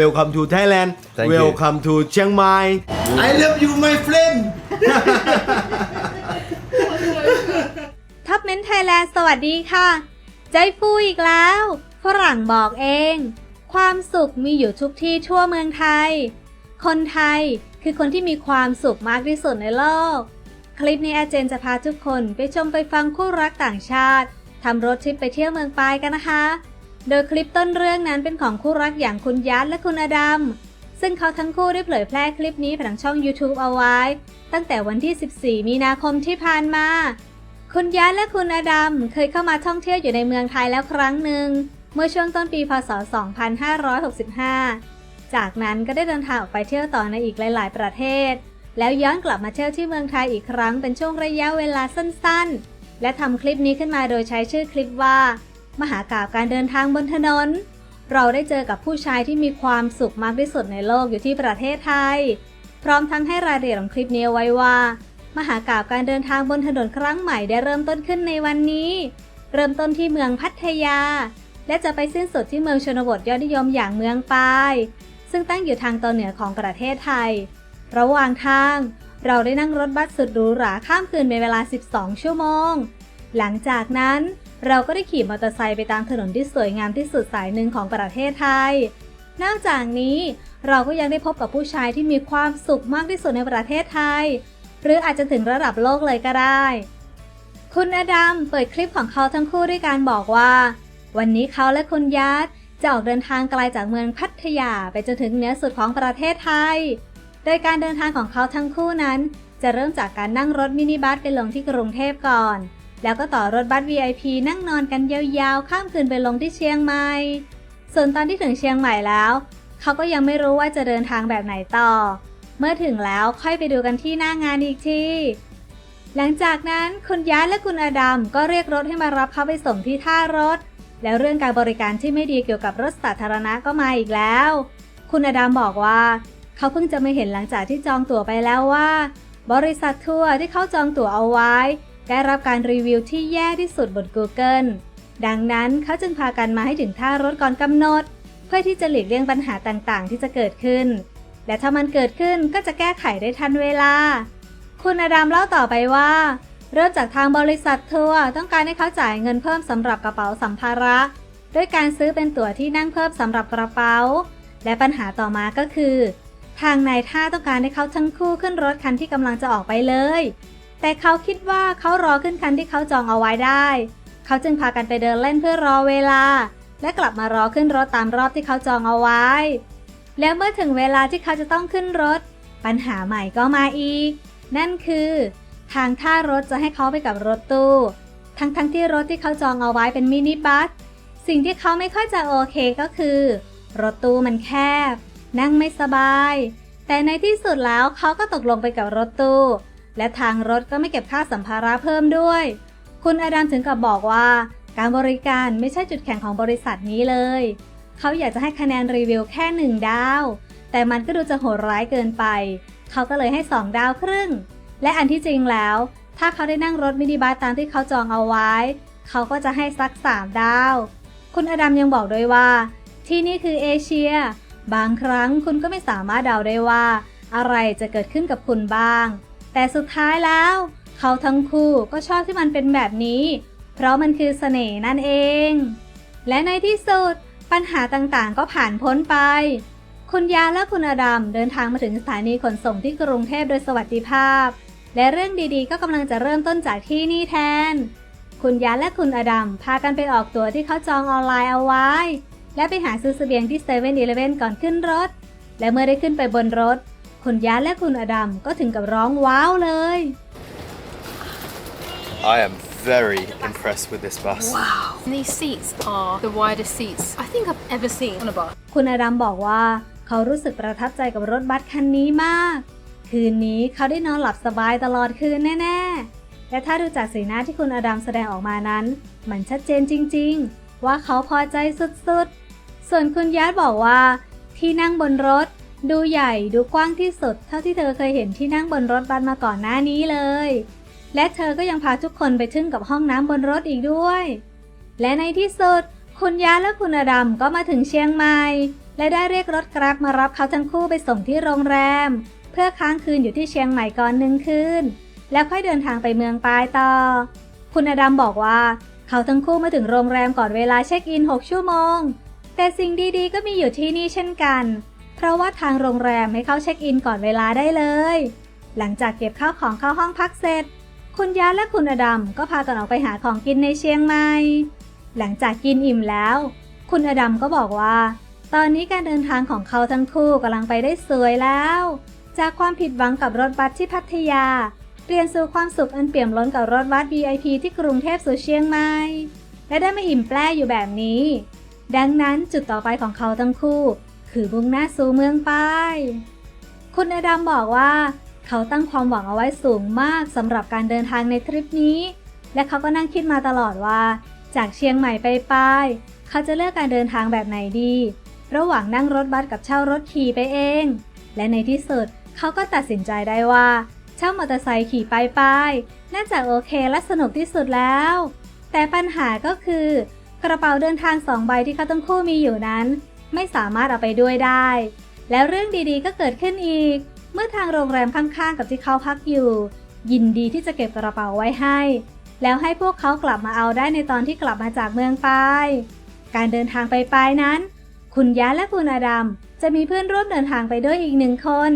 welcome to Thailand Thank you. welcome to Chiang Mai I love you my friend ท็อปเมนไทยแลนด์สวัสดีค่ะ ใจฟูอีกแล้ว ฝรั่งบอกเอง ความสุขมีอยู่ทุกที่ทั่วเมืองไทย คนไทยคือคนที่มีความสุขมากที่สุดในโลก คลิปนี้อาเจนจะพาทุกคนไปชมไปฟังคู่รักต่างชาติทำรถทริปไปเที่ยวเมืองปายกันนะคะ โดยคลิปต้นเรื่องนั้นเป็นของคู่รักอย่างคุณยัดและคุณอดัม ซึ่งเขาทั้งคู่ได้เผยแพร่คลิปนี้ผ่านช่อง YouTube เอาไว้ ตั้งแต่วันที่ 14 มีนาคมที่ผ่านมา คุณยัดและคุณอดัมเคยเข้ามาท่องเที่ยวอยู่ในเมืองไทยแล้วครั้งหนึ่ง เมื่อช่วงต้นปีพศ 2565 จากนั้นก็ได้เดินทางออกไปเที่ยวต่อในอีกหลาย ๆ ประเทศ แล้วย้อนกลับมาเที่ยวที่เมืองไทยอีกครั้งเป็นช่วงระยะเวลาสั้น ๆ และทำคลิปนี้ขึ้นมาโดยใช้ชื่อคลิปว่า มหากาบการเดินทางบนถนน เราได้เจอกับผู้ชายที่มีความสุขมากที่สุดในโลกอยู่ที่ประเทศไทย พร้อมทั้งให้รายละเอียดของคลิปนี้ไว้ว่า มหากาบการเดินทางบนถนนครั้งใหม่ได้เริ่มต้นขึ้นในวันนี้ เริ่มต้นที่เมืองพัทยา และจะไปสิ้นสุดที่เมืองชนบทยอดนิยมอย่างเมืองปายซึ่งตั้งอยู่ทางตอนเหนือของประเทศไทย ระหว่างทาง เราได้นั่งรถบัสสุดหรูหราข้ามคืนเป็นเวลา 12 ชั่วโมง หลังจากนั้น เราก็ได้ขี่มอเตอร์ไซค์ไปตามถนนที่สวยงามที่สุดสายหนึ่งของประเทศไทย นอกจากนี้เราก็ยังได้พบกับผู้ชายที่มีความสุขมากที่สุดในประเทศไทย หรืออาจจะถึงระดับโลกเลยก็ได้ คุณอดัมเปิดคลิปของเขาทั้งคู่ด้วยการบอกว่า วันนี้เขาและคุณยัดจะออกเดินทางไกลจากเมืองพัทยาไปจนถึงเหนือสุดของประเทศไทย โดยการเดินทางของเขาทั้งคู่นั้น จะเริ่มจากการนั่งรถมินิบัสไปลงที่กรุงเทพก่อน แล้วก็ต่อรถบัส VIP นั่งนอนกันยาวๆ ข้ามคืนไปลงที่เชียงใหม่ ส่วนตอนที่ถึงเชียงใหม่แล้ว เขาก็ยังไม่รู้ว่าจะเดินทางแบบไหนต่อ เมื่อถึงแล้วค่อยไปดูกันที่หน้างานอีกทีหลังจากนั้นคุณยัดและคุณอดัมก็เรียกรถให้มารับเขาไปส่งที่ท่ารถ แล้วเรื่องการบริการที่ไม่ดีเกี่ยวกับรถสาธารณะก็มาอีกแล้ว คุณอดัมบอกว่า เขาเพิ่งจะมาเห็นหลังจากที่จองตั๋วไปแล้วว่า บริษัททัวร์ที่เขาจองตั๋วเอาไว้ ได้รับการรีวิวที่แย่ที่สุดบน Google ดังนั้นเขาจึงพากันมาให้ถึงท่ารถก่อนกำหนด เพื่อที่จะหลีกเลี่ยงปัญหาต่างๆ ที่จะเกิดขึ้น และถ้ามันเกิดขึ้นก็จะแก้ไขได้ทันเวลา คุณอดัมเล่าต่อไปว่า เริ่มจากทางบริษัททัวร์ต้องการให้เขาจ่ายเงินเพิ่มสำหรับกระเป๋าสัมภาระ ด้วยการซื้อเป็นตั๋วที่นั่งเพิ่มสำหรับกระเป๋า และปัญหาต่อมาก็คือ ทางนายท่าต้องการให้เขาทั้งคู่ขึ้นรถคันที่กำลังจะออกไปเลย แต่เขาคิดว่าเขารอขึ้นคันที่เขาจองเอาไว้ได้ เขาจึงพากันไปเดินเล่นเพื่อรอเวลา และกลับมารอขึ้นรถตามรอบที่เขาจองเอาไว้ แล้วเมื่อถึงเวลาที่เขาจะต้องขึ้นรถ ปัญหาใหม่ก็มาอีก นั่นคือ ทางท่ารถจะให้เขาไปกับรถตู้ ทั้งทั้งๆที่รถที่เขาจองเอาไว้เป็นมินิบัส สิ่งที่เขาไม่ค่อยจะโอเคก็คือ รถตู้มันแคบ นั่งไม่สบาย แต่ในที่สุดแล้วเขาก็ตกลงไปกับรถตู้ และทางรถก็ไม่เก็บค่าสัมภาระเพิ่มด้วย คุณอดัมถึงกับบอกว่า การบริการไม่ใช่จุดแข็งของบริษัทนี้เลย เขาอยากจะให้คะแนนรีวิวแค่หนึ่งดาว แต่มันก็ดูจะโหดร้ายเกินไป เขาก็เลยให้ 2 ดาวครึ่ง และอันที่จริงแล้ว ถ้าเขาได้นั่งรถมินิบัสตามที่เขาจองเอาไว้ เขาก็จะให้สัก 3 ดาว คุณอดัมยังบอกด้วยว่า ที่นี่คือเอเชีย บางครั้งคุณก็ไม่สามารถเดาได้ว่า อะไรจะเกิดขึ้นกับคุณบ้าง แต่สุดท้ายแล้ว เขาทั้งคู่ก็ชอบที่มันเป็นแบบนี้ เพราะมันคือเสน่ห์นั่นเอง และในที่สุดปัญหาต่างๆ ก็ผ่านพ้นไป คุณยาและคุณอดัมเดินทางมาถึงสถานีขนส่งที่กรุงเทพโดยสวัสดิภาพ และเรื่องดีๆ ก็กำลังจะเริ่มต้นจากที่นี่แทน คุณยาและคุณอดัมพากันไปออกตั๋วที่เขาจองออนไลน์เอาไว้ และไปหาซื้อเสบียงที่เซเว่นอีเลฟเว่นก่อนขึ้นรถ และเมื่อได้ขึ้นไปบนรถ คุณยาและคุณอดัมก็ถึงกับร้องว้าวเลย I am very impressed with this bus. Wow. These seats are the widest seats I think I've ever seen on a bus. คุณอดัมบอกว่าเขารู้สึกประทับใจกับรถบัสคันนี้มาก คืนนี้เขาได้นอนหลับสบายตลอดคืนแน่ ๆ และถ้าดูจากสีหน้าที่คุณอดัมแสดงออกมานั้น มันชัดเจนจริง ๆ ว่าเขาพอใจสุดๆ ส่วนคุณยัดบอกว่าที่นั่งบนรถ ดูใหญ่ดูกว้างที่สุด เท่าที่เธอเคยเห็นที่นั่งบนรถบัสมาก่อนหน้านี้เลย และเธอก็ยังพาทุกคนไปทึ่งกับห้องน้ำบนรถอีกด้วย และในที่สุด คุณยาและคุณอดัมก็มาถึงเชียงใหม่ และได้เรียกรถกราฟมารับเขาทั้งคู่ไปส่งที่โรงแรม เพื่อค้างคืนอยู่ที่เชียงใหม่ก่อนหนึ่งคืน แล้วค่อยเดินทางไปเมืองปายต่อ คุณอดัมบอกว่า เขาทั้งคู่มาถึงโรงแรมก่อนเวลาเช็คอิน 6 ชั่วโมง แต่สิ่งดีๆ ก็มีอยู่ที่นี่เช่นกัน เพราะว่าทางโรงแรมให้เข้าเช็คอินก่อนเวลาได้เลย หลังจากเก็บข้าวของเข้าห้องพักเสร็จ คุณยาและคุณอดัมก็พากันออกไปหาของกินในเชียงใหม่ หลังจากกินอิ่มแล้ว คุณอดัมก็บอกว่า ตอนนี้การเดินทางของเขาทั้งคู่กำลังไปได้สวยแล้ว จากความผิดหวังกับรถบัสที่พัทยา เปลี่ยนสู่ความสุขอันเปี่ยมล้นกับรถบัส VIP ที่กรุงเทพสู่เชียงใหม่ และได้มาอิ่มแปร่อยู่แบบนี้ ดังนั้นจุดต่อไปของเขาทั้งคู่ คือมุ่งหน้าสู่เมืองปายคุณอดัมบอกว่า เขาตั้งความหวังเอาไว้สูงมากสำหรับการเดินทางในทริปนี้ และเขาก็นั่งคิดมาตลอดว่า จากเชียงใหม่ไปปาย เขาจะเลือกการเดินทางแบบไหนดี ระหว่างนั่งรถบัสกับเช่ารถขี่ไปเอง และในที่สุดเขาก็ตัดสินใจได้ว่าเช่ามอเตอร์ไซค์ขี่ไปไปน่าจะโอเคและสนุกที่สุดแล้ว แต่ปัญหาก็คือกระเป๋าเดินทางสองใบที่เขาทั้งคู่มีอยู่นั้น ไม่สามารถเอาไปด้วยได้ แล้วเรื่องดีๆก็เกิดขึ้นอีก เมื่อทางโรงแรมข้างๆ กับที่เขาพักอยู่ ยินดีที่จะเก็บกระเป๋าไว้ให้ แล้วให้พวกเขากลับมาเอาได้ในตอนที่กลับมาจากเมืองปายการเดินทางไปปายนั้น คุณยะและคุณอดัมจะมีเพื่อนร่วมเดินทางไปด้วยอีกหนึ่งคน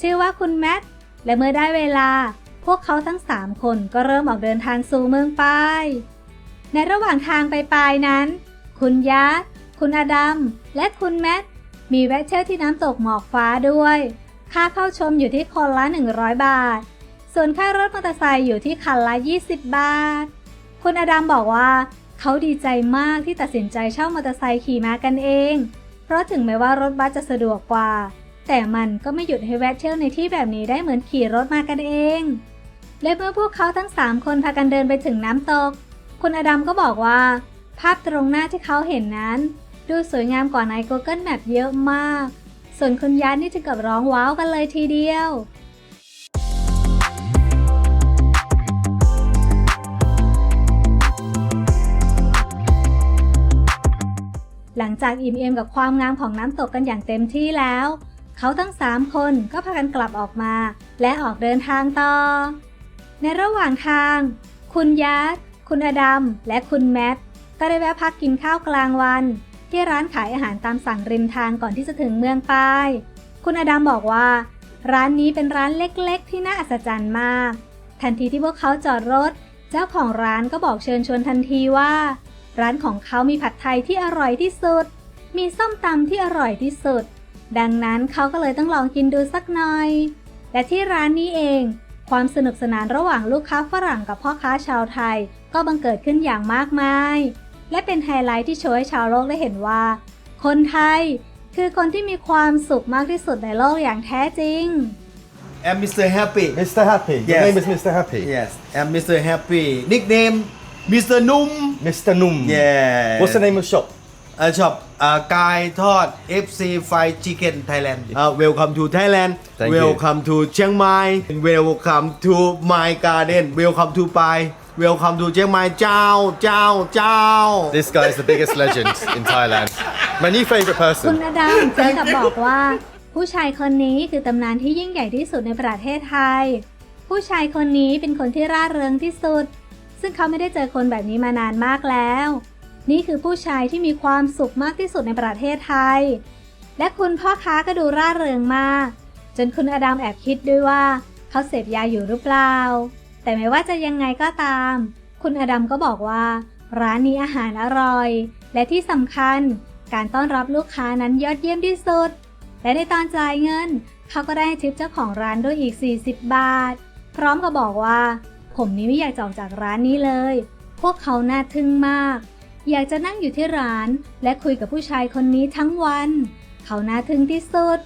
ชื่อว่าคุณแมทและเมื่อได้เวลา พวกเขาทั้งสามคนก็เริ่มออกเดินทางสู่เมืองปายในระหว่างทางไปปายนั้น คุณยะ คุณอดัม และคุณแมท มีแวะเที่ยวที่น้ำตกหมอกฟ้าด้วย ค่าเข้าชมอยู่ที่คนละ 100 บาท ส่วนค่ารถมอเตอร์ไซค์อยู่ที่คันละ 20 บาท คุณอดัมบอกว่า เขาดีใจมากที่ตัดสินใจเช่ามอเตอร์ไซค์ขี่มากันเอง เพราะถึงแม้ว่ารถบัสจะสะดวกกว่า แต่มันก็ไม่หยุดให้แวะเที่ยวในที่แบบนี้ได้เหมือนขี่รถมากันเอง และเมื่อพวกเขาทั้ง 3 คนพากันเดินไปถึงน้ำตก คุณอดัมก็บอกว่าภาพตรงหน้าที่เขาเห็นนั้น ดูสวยงามกว่าใน Google Map เยอะมาก ส่วนคุณยันนี่ถึงกับร้องว้าวกันเลยทีเดียวหลังจากอิ่มเอมกับความงามของน้ำตกกันอย่างเต็มที่แล้ว เขาทั้งสามคนก็พากันกลับออกมา และออกเดินทางต่อ ในระหว่างทาง คุณยัดคุณอดัม และคุณแมท ก็ได้แวะพักกินข้าวกลางวัน ที่ร้านขายอาหารตามสั่งริมทางก่อนที่จะถึงเมืองปายคุณอดัมบอกว่า ร้านนี้เป็นร้านเล็กๆ ที่น่าอัศจรรย์มาก ทันทีที่พวกเขาจอดรถ เจ้าของร้านก็บอกเชิญชวนทันทีว่า ร้านของเขามีผัดไทยที่อร่อยที่สุด มีส้มตำที่อร่อยที่สุด ดังนั้นเขาก็เลยต้องลองกินดูสักหน่อย และที่ร้านนี้เอง ความสนุกสนานระหว่างลูกค้าฝรั่งกับพ่อค้าชาวไทย ก็บังเกิดขึ้นอย่างมากมาย และเป็นไฮไลท์ที่โชว์ให้ชาวโลกได้เห็นว่า คนไทยคือคนที่มีความสุขมากที่สุดในโลกอย่างแท้จริง I'm Mr. Happy Mr. Happy. Your Yes. name is Mr. Happy. Yes I'm Mr. Happy nickname Mr. Num Mr. Num. Yeah What's the name of the shop? อ่าช็อปอ่ากายทอด FC Fried Chicken Thailand อ่า Welcome to Thailand Thank you. Welcome to เชียงใหม่ Welcome to my garden Welcome to ปาย Welcome to เชียงใหม่เจ้าเจ้าเจ้า This guy is the biggest legend in Thailand. My new favorite คุณ person. อดัมถึงกับบอกว่า ผู้ชายคนนี้คือตำนานที่ยิ่งใหญ่ที่สุดในประเทศไทย ผู้ชายคนนี้เป็นคนที่ร่าเริงที่สุด ซึ่งเขาไม่ได้เจอคนแบบนี้มานานมากแล้ว นี่คือผู้ชายที่มีความสุขมากที่สุดในประเทศไทย และคุณพ่อค้าก็ดูร่าเริงมาก จนคุณอดัมแอบคิดด้วยว่า เขาเสพยาอยู่หรือเปล่า แต่ไม่ว่าจะยังไงก็ตาม คุณอดัมก็บอกว่า ร้านนี้อาหารอร่อย และที่สำคัญ การต้อนรับลูกค้านั้นยอดเยี่ยมที่สุด และในตอนจ่ายเงิน เขาก็ได้ให้ทิปเจ้าของร้านด้วยอีก 40 บาท พร้อมกับบอกว่า ผมนี้ไม่อยากจะออกจากร้านนี้เลย พวกเขาน่าทึ่งมาก อยากจะนั่งอยู่ที่ร้าน และคุยกับผู้ชายคนนี้ทั้งวัน เขาน่าทึ่งที่สุด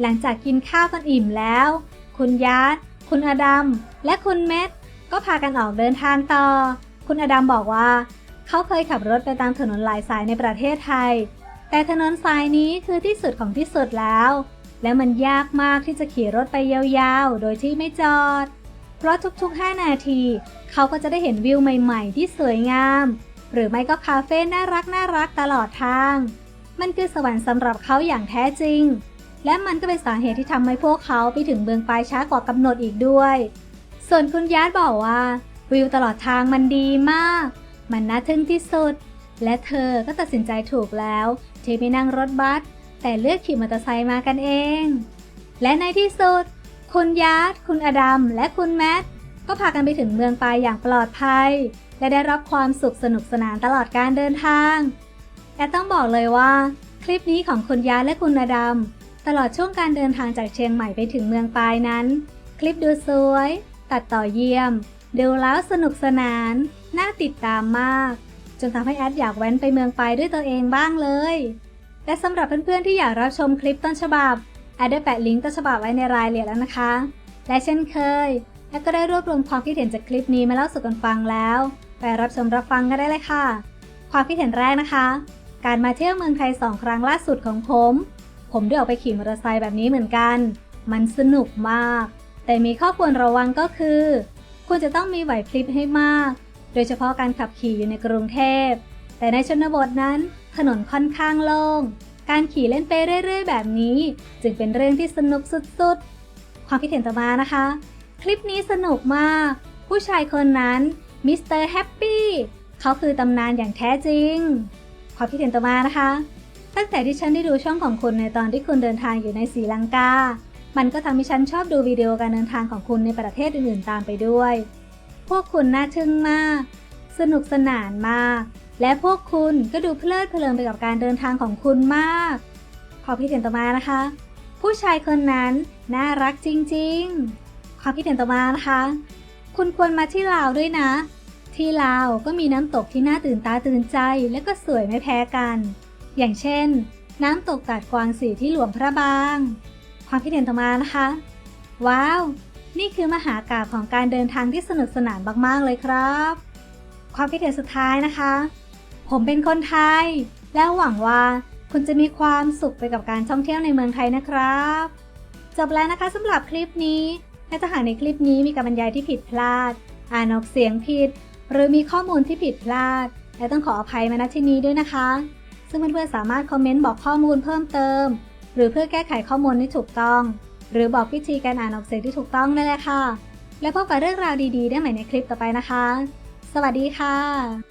หลังจากกินข้าวกันอิ่มแล้ว คุณยัด คุณอดัมและคุณเม็ดก็พากันออกเดินทางต่อ คุณอดัมบอกว่า เขาเคยขับรถไปตามถนนหลายสายในประเทศไทย แต่ถนนสายนี้คือที่สุดของที่สุดแล้ว และมันยากมากที่จะขี่รถไปยาวๆ โดยที่ไม่จอด เพราะทุกๆ 5 นาที เขาก็จะได้เห็นวิวใหม่ๆ ที่สวยงาม หรือไม่ก็คาเฟ่น่ารักน่ารักตลอดทาง มันคือสวรรค์สำหรับเขาอย่างแท้จริง และมันก็เป็นสาเหตุที่ทำให้พวกเขาไปถึงเมืองปลายช้ากว่ากำหนดอีกด้วย ส่วนคุณยาร์ดบอกว่าวิวตลอดทางมันดีมาก มันน่าทึ่งที่สุด และเธอก็ตัดสินใจถูกแล้วที่ไม่นั่งรถบัสแต่เลือกขี่มอเตอร์ไซค์มากันเอง และในที่สุด คุณยาร์ดคุณอดัม และคุณแมทก็พากันไปถึงเมืองปลายอย่างปลอดภัย และได้รับความสุขสนุกสนานตลอดการเดินทางและต้องบอกเลยว่า คลิปนี้ของคุณยาร์ดและคุณอดัม ตลอดช่วงการเดินทางจากเชียงใหม่ไปถึงเมืองปลายนั้น คลิปดูสวย ตัดต่อเยี่ยม ดูแล้วสนุกสนาน น่าติดตามมาก จนทำให้แอดอยากแว้นไปเมืองปลายด้วยตัวเองบ้างเลย และสำหรับเพื่อนๆที่อยากรับชมคลิปต้นฉบับแอดได้แปะลิงก์ต้นฉบับไว้ในรายละเอียดแล้วนะคะ และเช่นเคยแอดก็ได้รวบรวมความคิดเห็นจากคลิปนี้มาเล่าสู่กันฟังแล้ว ไปรับชมรับฟังกันได้เลยค่ะ ความคิดเห็นแรกนะคะ การมาเที่ยวเมืองไทยสองครั้งล่าสุดของผม ผมได้ออกไปขี่มอเตอร์ไซค์แบบนี้เหมือนกัน มันสนุกมาก แต่มีข้อควรระวังก็คือ ควรจะต้องมีไหวพริบให้มาก โดยเฉพาะการขับขี่อยู่ในกรุงเทพ แต่ในชนบทนั้นถนนค่อนข้างโล่ง การขี่เล่นไปเรื่อย ๆ แบบนี้ จึงเป็นเรื่องที่สนุกสุดๆ ความคิดเห็นต่อมานะคะ คลิปนี้สนุกมาก ผู้ชายคนนั้นมิสเตอร์แฮปปี้เขาคือตำนานอย่างแท้จริง ความคิดเห็นต่อมานะคะ ตั้งแต่ที่ฉันได้ดูช่องของคุณในตอนที่คุณเดินทางอยู่ในศรีลังกา มันก็ทำให้ฉันชอบดูวิดีโอการเดินทางของคุณในประเทศอื่นๆตามไปด้วย พวกคุณน่าทึ่งมาก สนุกสนานมาก และพวกคุณก็ดูเพลิดเพลินไปกับการเดินทางของคุณมากความคิดเห็นต่อมานะคะ ผู้ชายคนนั้นน่ารักจริงๆความคิดเห็นต่อมานะคะ คุณควรมาที่ลาวด้วยนะ ที่ลาวก็มีน้ำตกที่น่าตื่นตาตื่นใจและก็สวยไม่แพ้กัน อย่างเช่น น้ำตกตาดกวางสีที่หลวงพระบาง ความคิดเห็นต่อมานะคะ ว้าว นี่คือมหากาพย์ของการเดินทางที่สนุกสนานมากๆเลยครับ ความคิดเห็นสุดท้ายนะคะ ผมเป็นคนไทย และหวังว่าคุณจะมีความสุขไปกับการท่องเที่ยวในเมืองไทยนะครับ จบแล้วนะคะสำหรับคลิปนี้และถ้าหากในคลิปนี้มีการบรรยายที่ผิดพลาด อ่านออกเสียงผิด หรือมีข้อมูลที่ผิดพลาด และต้องขออภัยมาณที่นี้ด้วยนะคะ ซึ่งเพื่อนๆสามารถคอมเมนต์บอกข้อมูลเพิ่มเติม หรือเพื่อแก้ไขข้อมูลที่ถูกต้อง หรือบอกวิธีการอ่านออกเสียงที่ถูกต้องได้เลยค่ะ และพบกับเรื่องราวดีๆ ได้ใหม่ในคลิปต่อไปนะคะ สวัสดีค่ะ